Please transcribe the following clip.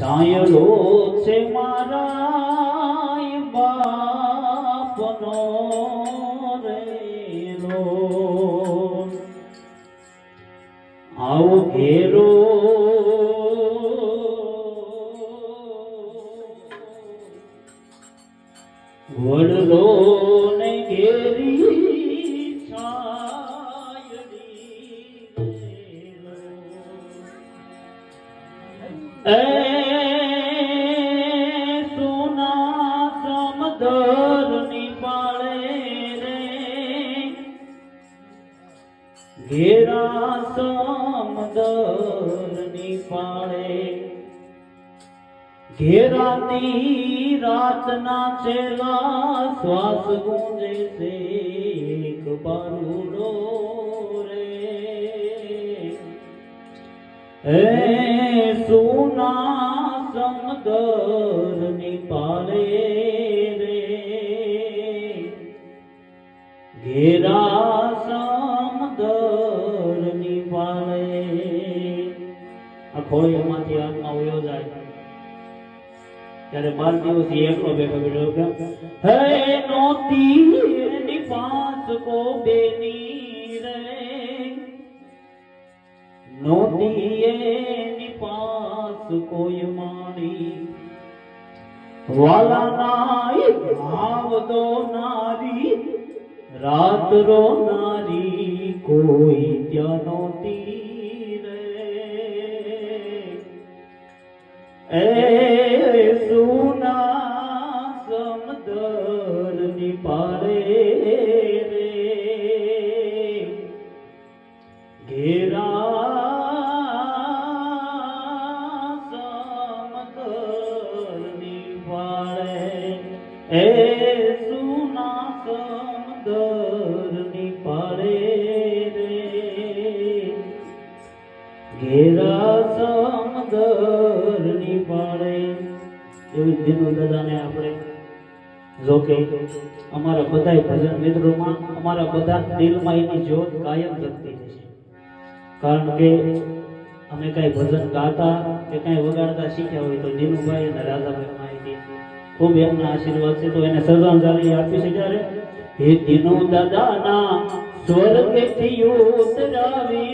છાયલો છે મારા બાપનો રેલો. આવો ઘેરો. વડલો ને ઘેરી છાયડી ઘેરા સમદર પાળે ઘેરાતી રાતના છેલા શ્વાસ ગુંજે છે, એક બારુડો રે. હે સોના સમદર પાળે રે. ઘેરા આ એમાંથી આત્મા ઉયો જાય. ત્યારે બાર દિવસ એકલો બેઠો બેઠો કે, હે નોતી એની પાસ કો બેની રે. નોતી એની પાસ કોઈ માણી. વાલા નાય ભાવ તો નારી રાત રો નારી કોઈ ત્યાં નોતી. એ સુના સમદર નિપાળે રે. ઘેરા સમદર નિપાળે એ સુના સમદર દિનો દાદાને આપણે જો કે અમારા બધા ભજન મિત્રોમાં અમારા બધા દિલમાં એની જ્યોત કાયમ જગતી છે. કારણ કે અમે કાંઈ ભજન ગાતા કે કાંઈ વગાડતા શીખ્યા હોય તો દિનુભાઈ અને રાધાભાઈ માહિતી ખૂબ એમના આશીર્વાદ છે. તો એને શ્રદ્ધાંજલિ આપી છે ત્યારે હે દિનો દાદાના સ્વર્ગથી ઉતરાવી